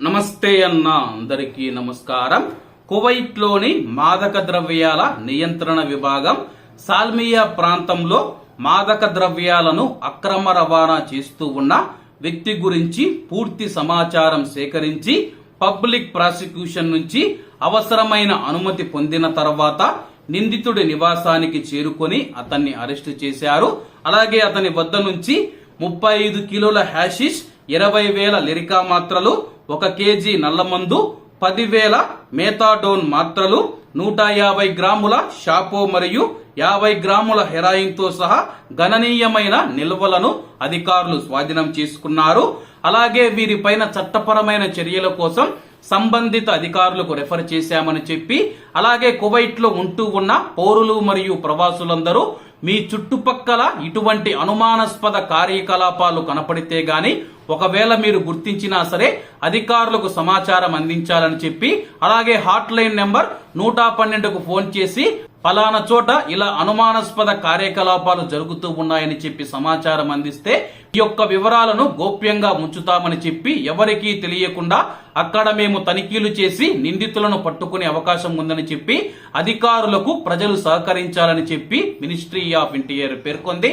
నమస్తే అన్న. అందరికీ నమస్కారం. కువైట్లోని మాదక ద్రవ్యాల నియంత్రణ విభాగం సాల్మియా ప్రాంతంలో మాదక ద్రవ్యాలను అక్రమ రవాణా చేస్తూ ఉన్న వ్యక్తి గురించి పూర్తి సమాచారం సేకరించి పబ్లిక్ ప్రాసిక్యూషన్ నుంచి అవసరమైన అనుమతి పొందిన తర్వాత నిందితుడి నివాసానికి చేరుకొని అతన్ని అరెస్టు చేశారు. అలాగే అతని వద్ద నుంచి ముప్పై ఐదు కిలోల హ్యాషిష్ ఇరవై వేల లిరికా మాత్రలు ఒక కేజీ నల్లమందు పదివేల మేథాడోన్ మాత్రలు నూట యాభై గ్రాముల షాపో మరియు యాభై గ్రాముల హెరాయిన్తో సహా గణనీయమైన నిల్వలను అధికారులు స్వాధీనం చేసుకున్నారు. అలాగే వీరిపైన చట్టపరమైన చర్యల కోసం సంబంధిత అధికారులకు రెఫర్ చేశామని చెప్పి అలాగే కువైట్లో ఉంటూ ఉన్న పౌరులు మరియు ప్రవాసులందరూ మీ చుట్టుపక్కల ఇటువంటి అనుమానాస్పద కార్యకలాపాలు కనపడితే గాని ఒకవేళ మీరు గుర్తించినా సరే అధికారులకు సమాచారం అందించాలని చెప్పి అలాగే హాట్ లైన్ నెంబర్ నూట పన్నెండుకు ఫోన్ చేసి ఫలానా చోట ఇలా అనుమానాస్పద కార్యకలాపాలు జరుగుతూ ఉన్నాయని చెప్పి సమాచారం అందిస్తే ఈ యొక్క వివరాలను గోప్యంగా ఉంచుతామని చెప్పి ఎవరికీ తెలియకుండా అక్కడ మేము తనిఖీలు చేసి నిందితులను పట్టుకునే అవకాశం ఉందని చెప్పి అధికారులకు ప్రజలు సహకరించాలని చెప్పి మినిస్ట్రీ ఆఫ్ ఇంటీరియర్ పేర్కొంది.